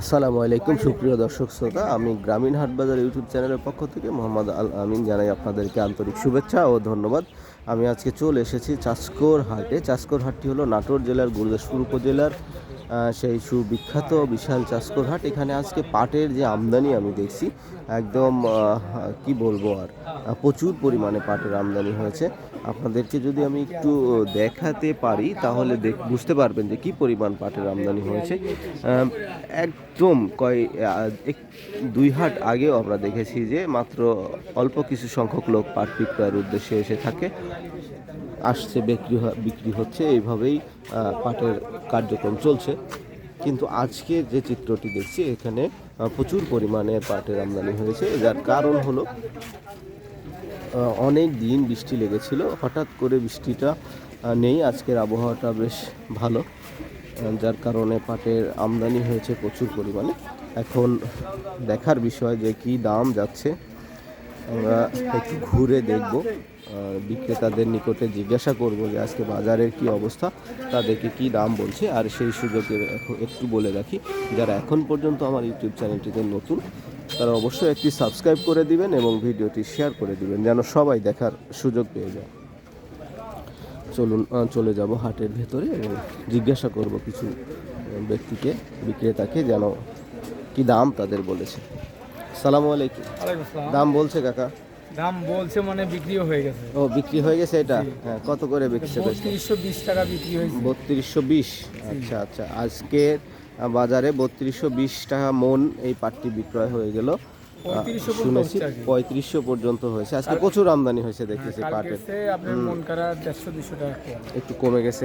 আসসালামু আলাইকুম, সুপ্রিয় দর্শক শ্রোতা। আমি গ্রামীণ হাটবাজার ইউটিউব চ্যানেলের পক্ষ থেকে মোহাম্মদ আল আমিন জানাই আপনাদেরকে আন্তরিক শুভেচ্ছা ও ধন্যবাদ। আমি আজকে চলে এসেছি চাষকোর হাটে। চাষকোর হাটটি হলো নাটোর জেলার গুরুদাসপুর উপজেলার সেই সুবিখ্যাত বিশাল চাষকোর হাট এখানে আজকে পাটের যে আমদানি আমি দেখছি, একদম কি বলব আর প্রচুর পরিমাণে পাটের আমদানি হয়েছে। আপনাদেরকে যদি আমি একটু দেখাতে পারি, তাহলে দেখ, বুঝতে পারবেন যে কি পরিমাণ পাটের আমদানি হয়েছে। একদম কয় এক- দুই হাট আগেও আমরা দেখেছি যে মাত্র অল্প কিছু সংখ্যক লোক পাট বিক্রয়ের উদ্দেশ্যে এসে থাকে। আসছে, বিক্রি বিক্রি হচ্ছে, এইভাবেই পাটের কার্যক্রম চলছে। কিন্তু আজকে যে চিত্রটি দেখছি, এখানে প্রচুর পরিমাণে পাটের আমদানি হয়েছে। যার কারণ হলো অনেক দিন বৃষ্টি লেগেছিল। হঠাৎ করে বৃষ্টিটা নেই। আজকের আবহাওয়াটা বেশ ভালো। যার কারণে পাটের আমদানি হয়েছে প্রচুর পরিমাণে। এখন দেখার বিষয় যে কি দাম যাচ্ছে আমরা একটু ঘুরে দেখব। বিক্রেতাদের নিকটে জিজ্ঞাসা করব যে আজকে বাজারের কি অবস্থা, তাদেরকে কি দাম বলছে, আর সেই সুযোগে একটু বলে রাখি, যারা এখন পর্যন্ত আমার ইউটিউব চ্যানেলটিতে নতুন, তারা অবশ্যই একটি সাবস্ক্রাইব করে দিবেন এবং ভিডিওটি শেয়ার করে দিবেন, যেন সবাই দেখার সুযোগ পেয়ে যায়। চলুন চলে যাব হাটের ভেতরে এবং জিজ্ঞাসা করব কিছু ব্যক্তিকে, বিক্রেতাকে যেন কি দাম তাদের বলেছে। সালামু আলাইকুম। দাম বলছে কাকা? দাম বলছে মানে বিক্রিও হয়ে গেছে। ও বিক্রি হয়ে গেছে এটা? হ্যাঁ কত করে বিক্রি হয়েছে? বত্রিশশো বিশ টাকা বিক্রি হয়েছে। বত্রিশশো বিশ? আচ্ছা আচ্ছা। আজকের বাজারে বত্রিশশো বিশ টাকা মন এই পাটটি বিক্রয় হয়ে গেল। আহ, 3500 পর্যন্ত শুনেছি। পঁয়ত্রিশশো পর্যন্ত হয়েছে। আজকে প্রচুর আমদানি হয়েছে দেখতেছি কালকে পাটের। একটু কমে গেছে।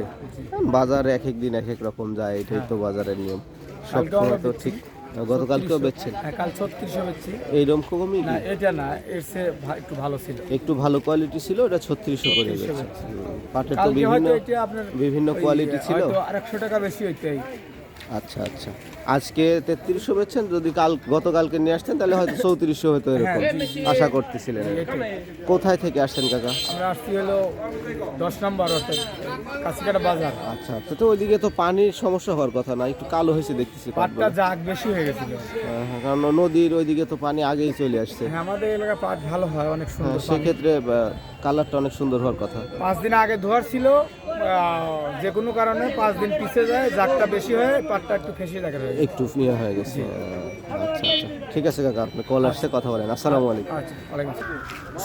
বাজারে এক এক দিন এক এক রকম যায় এটাই তো বাজারের নিয়ম। সব সময় তো ঠিক গতকালকেও বেচছেন? হ্যাঁ কাল ছত্রিশশো বেচছি। এইরকম কমই না কি? এটা না এর সে একটু ভালো ছিল। একটু ভালো কোয়ালিটি ছিল এটা ছত্রিশশো করে 3600 পাটের তো বিভিন্ন কোয়ালিটি ছিল। আরেকশো টাকা বেশি হইতে আচ্ছা আচ্ছা। আজকে তেত্রিশশো বেচছেন যদি কাল গতকালকে নিয়ে আসতেন তাহলে হয়তো চৌত্রিশশো হতো এরকম। আশা করতেছিলেন কোথায় থেকে আসছেন কাকা? আমরা আসছি হলো দশ নম্বর কাছিকাটা বাজার। আচ্ছা আচ্ছা। তো ওইদিকে তো পানির সমস্যা হওয়ার কথা না একটু কালো হয়েছে দেখতেছি পাটটা জাগ বেশি হয়ে গেছিল হ্যাঁ, হ্যাঁ, কারণ নদীর ওইদিকে তো পানি আগেই চলে আসছে। হ্যাঁ আমাদের এলাকা পাট ভালো হয় অনেক হ্যাঁ, সুন্দর পানি। সেক্ষেত্রে কালারটা অনেক সুন্দর হওয়ার কথা। পাঁচ দিন আগে ধোয়ার ছিল যে কোনো কারণে পাঁচ দিন পিছিয়ে যায় জাগটা বেশি হয় পাটটা একটু ফেসে যায় একটু ইয়ে হয়ে গেছে। আচ্ছা আচ্ছা। ঠিক আছে কাকা আপনি কল আসছে কথা বলেন। আসসালামু আলাইকুম। আচ্ছা।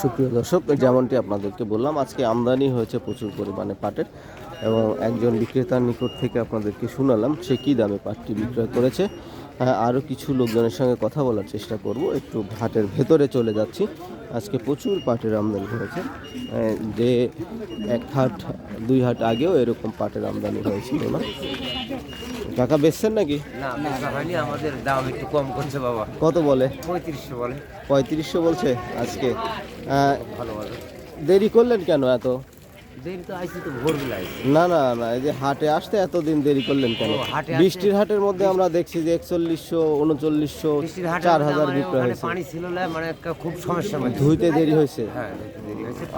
সুপ্রিয় দর্শক যেমনটি আপনাদেরকে বললাম আজকে আমদানি হয়েছে প্রচুর পরিমাণে পাটের। এবং একজন বিক্রেতার নিকট থেকে আপনাদেরকে শুনালাম সে কী দামে পাটটি বিক্রয় করেছে। হ্যাঁ, আরও কিছু লোকজনের সঙ্গে কথা বলার চেষ্টা করব। একটু হাটের ভেতরে চলে যাচ্ছি। আজকে প্রচুর পাটের আমদানি হয়েছে। যে এক হাট দুই হাট আগেও এরকম পাটের আমদানি হয়েছিল না। টাকা বেচছেন নাকি? আমাদের দাম একটু কম করছে বাবা। কত বলে? পঁয়ত্রিশশো বলে। পঁয়ত্রিশশো বলছে আজকে। আহ, ভালো ভালো দেরি করলেন কেন এত? না না না এই যে হাটে আসতে এতদিন দেরি করলেন কেন? বৃষ্টির হাটের মধ্যে আমরা দেখছি যে একচল্লিশশো উনচল্লিশশো চার হাজার মানে বিক্রয় হয়েছে। পানি ছিল না মানে খুব সমস্যা হয়েছে ধুইতে দেরি হয়েছে। হ্যাঁ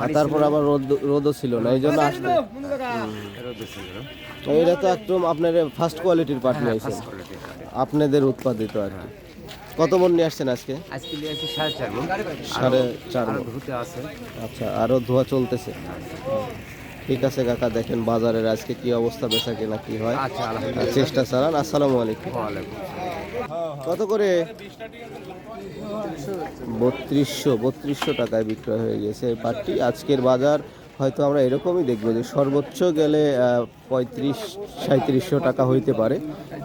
আর তারপর আবার রোদ রোদও ছিল না এই জন্য আসতে তো এটা তো একদম আপনার ফার্স্ট কোয়ালিটির পাট নিয়ে আসছেন ফার্স্ট কোয়ালিটির পানি। আপনাদের উৎপাদিত আর কি। কত মন নিয়ে আসছেন আজকে? আজকে নিয়ে আসছি সাড়ে চার মণ। সাড়ে চার মণ। ধুতে আছে। আচ্ছা আরও ধোয়া চলতেছে। ঠিক আছে কাকা দেখেন বাজারের আজকে কি অবস্থা বেচা কেনা কি হয়। আচ্ছা চেষ্টা চালান। আসসালামু আলাইকুম। কত করে? বত্রিশশো বত্রিশশো টাকায় বিক্রয় হয়ে গেছে এই পাটটি। আজকের বাজার হয়তো আমরা এরকমই দেখব যে সর্বোচ্চ গেলে পঁয়ত্রিশ সাঁত্রিশশো টাকা হইতে পারে।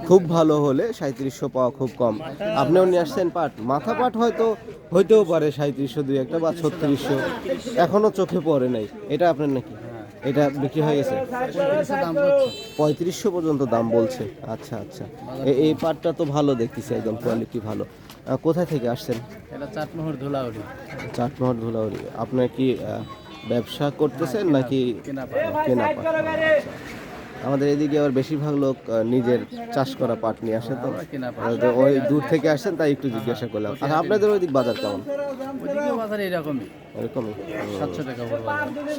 খুব ভালো হলে সাঁত্রিশশো পাওয়া খুব কম। আপনিও নিয়ে আসছেন পাট। মাথা পাট হয়তো হইতেও পারে সাঁত্রিশশো দুই একটা বা ছত্রিশশো। এখনও চোখে পড়ে নাই। এটা আপনার নাকি? এটা বিক্রি হয়ে গেছে? পঁয়ত্রিশশো পর্যন্ত দাম বলছে। আচ্ছা আচ্ছা। এই পাটটা তো ভালো দেখতেছি একদম কোয়ালিটি ভালো। কোথায় থেকে আসছেন? এটা চাটমোহর ধুলাউড়ি। চাটমোহর ধুলাউড়ি। আপনার কি ব্যবসা করতেছেন নাকি কেনা পাট। আচ্ছা। আমাদের এদিকে আবার বেশিরভাগ লোক নিজের চাষ করা পাট নিয়ে আসে তো। তো ওই দূর থেকে আসেন তাই একটু জিজ্ঞাসা করলাম। আর আপনাদের ওই দিক বাজার কেমন? এরকমই। সাতশো টাকা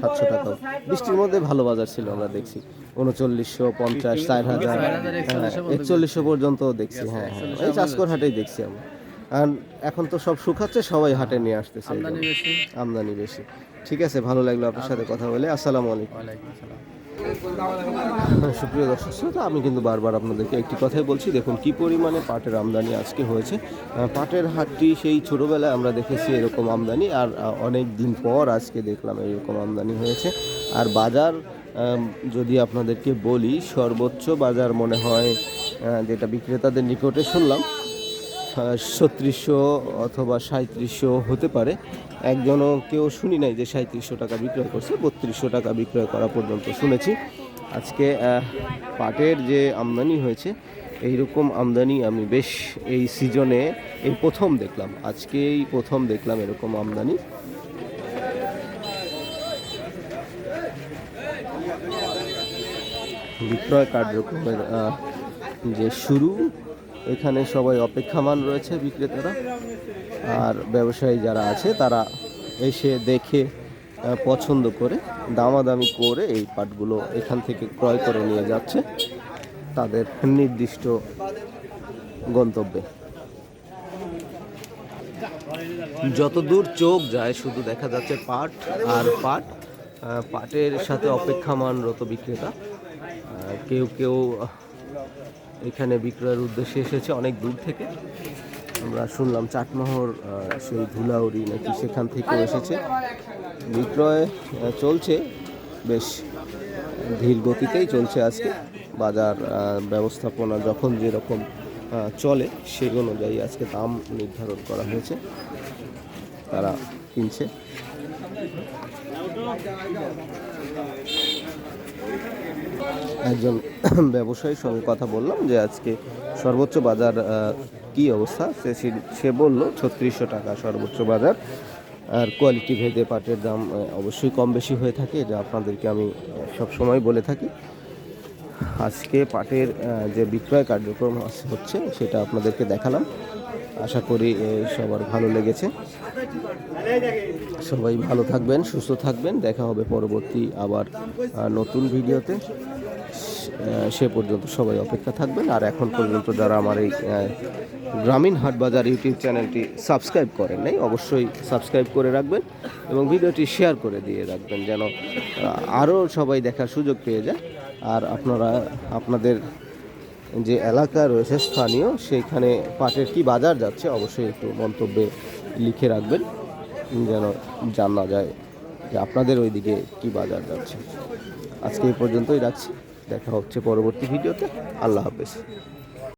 সাতশো টাকা। বৃষ্টির মধ্যে ভালো বাজার ছিল আমরা দেখছি। উনচল্লিশশো পঞ্চাশ চার হাজার। একচল্লিশশো পর্যন্ত দেখছি হ্যাঁ হ্যাঁ। এই চাষকর হাটেই দেখছি আমরা। আর এখন তো সব শুকাচ্ছে সবাই হাটে নিয়ে আসতেছে আমদানি বেশি? ঠিক আছে ভালো লাগল আপনার সাথে কথা বলে। আসসালামু আলাইকুম। সুপ্রিয় দর্শক শ্রোতা আমি কিন্তু বারবার আপনাদেরকে একটি কথাই বলছি দেখুন কি পরিমাণে পাটের আমদানি আজকে হয়েছে। পাটের হাটটি সেই ছোটোবেলায় আমরা দেখেছি এরকম আমদানি আর অনেক দিন পর আজকে দেখলাম এরকম আমদানি হয়েছে। আর বাজার যদি আপনাদেরকে বলি সর্বোচ্চ বাজার মনে হয় যেটা বিক্রেতাদের নিকটে শুনলাম ছত্রিশশো অথবা সাঁত্রিশশো হতে পারে। একজনও কেউ শুনি নাই যে সাঁত্রিশশো টাকা বিক্রয় করছে, বত্রিশশো টাকা বিক্রয় করা পর্যন্ত শুনেছি। আজকে পাটের যে আমদানি হয়েছে এই রকম আমদানি আমি বেশ এই সিজনে, এই প্রথম দেখলাম, আজকেই প্রথম দেখলাম এরকম আমদানি। বিক্রয় কার্যক্রমের যে শুরু এখানে সবাই অপেক্ষামান রয়েছে বিক্রেতারা আর ব্যবসায়ী যারা আছে, তারা এসে দেখে পছন্দ করে, দামাদামি করে এই পাটগুলো এখান থেকে ক্রয় করে নিয়ে যাচ্ছে তাদের নির্দিষ্ট গন্তব্যে। যত দূর চোখ যায়, শুধু দেখা যাচ্ছে পাট আর পাট পাটের সাথে অপেক্ষামানরত বিক্রেতা কেউ কেউ এখানে বিক্রয়ের উদ্দেশ্যে এসেছে অনেক দূর থেকে। আমরা শুনলাম চাটমোহর সেই ধুলাউড়ি নাকি সেখান থেকে এসেছে। বিক্রয় চলছে, বেশ ধীর গতিতেই চলছে আজকে। বাজার ব্যবস্থাপনা যখন যেরকম চলে, সেই অনুযায়ী আজকে দাম নির্ধারণ করা হয়েছে। তারা কিনছে। একজন ব্যবসায়ীর সঙ্গে কথা বললাম যে আজকে সর্বোচ্চ বাজার কি অবস্থা? সে সে- বলল, ছত্রিশশো টাকা সর্বোচ্চ বাজার। আর কোয়ালিটি ভেদে পাটের দাম অবশ্যই কম বেশি হয়ে থাকে, এটা আপনাদেরকে আমি সবসময় বলে থাকি। আজকে পাটের যে বিক্রয় কার্যক্রম হচ্ছে, সেটা আপনাদেরকে দেখালাম। আশা করি সবার ভালো লেগেছে। সবাই ভালো থাকবেন, সুস্থ থাকবেন। দেখা হবে পরবর্তী আবার নতুন ভিডিওতে। সে পর্যন্ত সবাই অপেক্ষা থাকবেন। আর এখন পর্যন্ত যারা আমার এই গ্রামীণ হাট বাজার ইউটিউব চ্যানেলটি সাবস্ক্রাইব করেন নাই, অবশ্যই সাবস্ক্রাইব করে রাখবেন এবং ভিডিওটি শেয়ার করে দিয়ে রাখবেন, যেন আরও সবাই দেখার সুযোগ পেয়ে যায়। আর আপনারা, আপনাদের যে এলাকা রয়েছে স্থানীয়, সেইখানে পাটের কি বাজার যাচ্ছে অবশ্যই একটু মন্তব্যে লিখে রাখবেন, যেন জানা যায় যে আপনাদের ওইদিকে কি বাজার যাচ্ছে। আজকে এই পর্যন্তই রাখছি। দেখা হচ্ছে পরবর্তী ভিডিওতে। আল্লাহ হাফেজ।